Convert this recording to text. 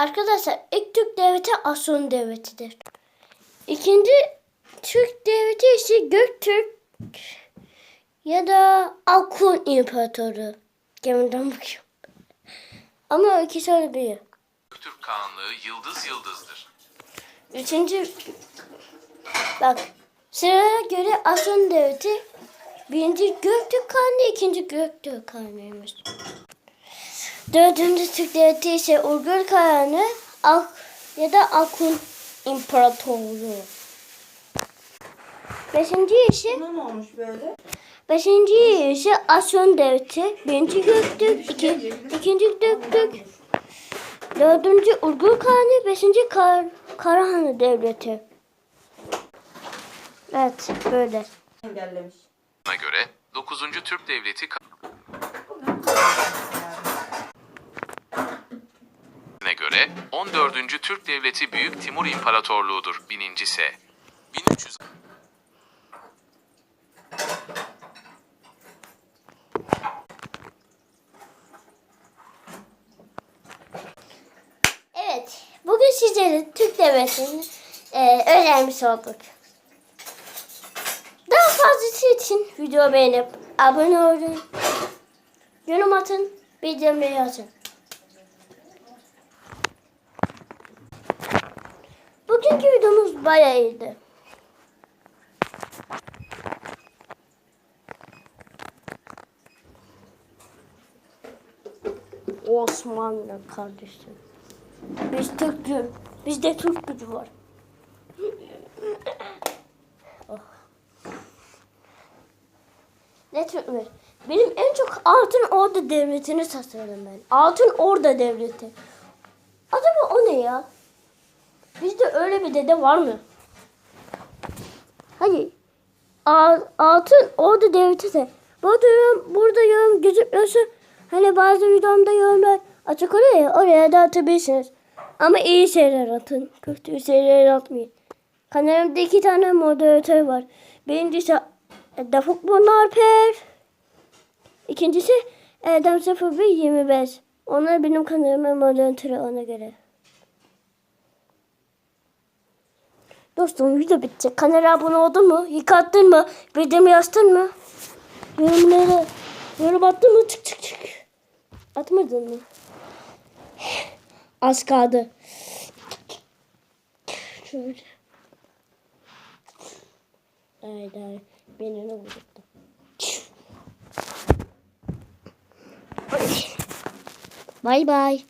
Arkadaşlar ilk Türk devleti Asyon devletidir. İkinci Türk devleti ise Göktürk ya da Akun İmparatoru. Gemiden bakıyorum. Ama ikisi öyle biri. Türk Kağanlığı yıldız yıldızdır. Üçüncü bak sıraya göre Asyon devleti birinci Göktürk Kağanı, ikinci Göktürk Kağanı'ymış. Dördüncü Türk devleti ise Uygur Kağanı Ak ya da Akun İmparatorluğu. Beşinci ise Bu ne olmuş böyle? Beşinci ise Asyon devleti. Birinci Göktürk, iki, ikinci Göktürk, dördüncü Uygur Kağanı, beşinci Kar, Karahanlı devleti. Evet, böyle. Engellemiş. Buna göre 9. Türk Devleti 14. Türk Devleti Büyük Timur İmparatorluğu'dur. Birincisi 1300 Evet, bugün sizlere Türk devletini e, öğrenmiş olduk. Daha fazlası için video beğenip abone olun, yorum atın, bildirimleri atın. Bayağı iyiydi. Osmanlı kardeşim. Biz Türk'üz. Bizde Türk gücü var. Oh. Ne Türk mü? Benim en çok Altın Orda Devleti'ni tasarladım ben. Altın Orda Devleti. Acaba o ne ya? Bizde öyle bir dede var mı? A- Altın Orda Devleti de. Burada yorum, burada yorum gözükmüyorsa hani bazı videomda yorumlar açık oluyor ya oraya da atabilirsiniz. Ama iyi şeyler atın. Kötü şeyler atmayın. Kanalımda iki tane moderatör var. Birincisi Dafuk Bonarper. İkincisi Erdem 0125. Onlar benim kanalımın moderatörü ona göre. Dostum video bitti. Kanala abone oldun mu? Yıkattın mı? Videomu yazdın mı? Yorumlara yorum attın mı? Çık çık çık. Atmadın mı? Az kaldı. Şöyle. Ay ay. Beni ne vurdu? Bye bye.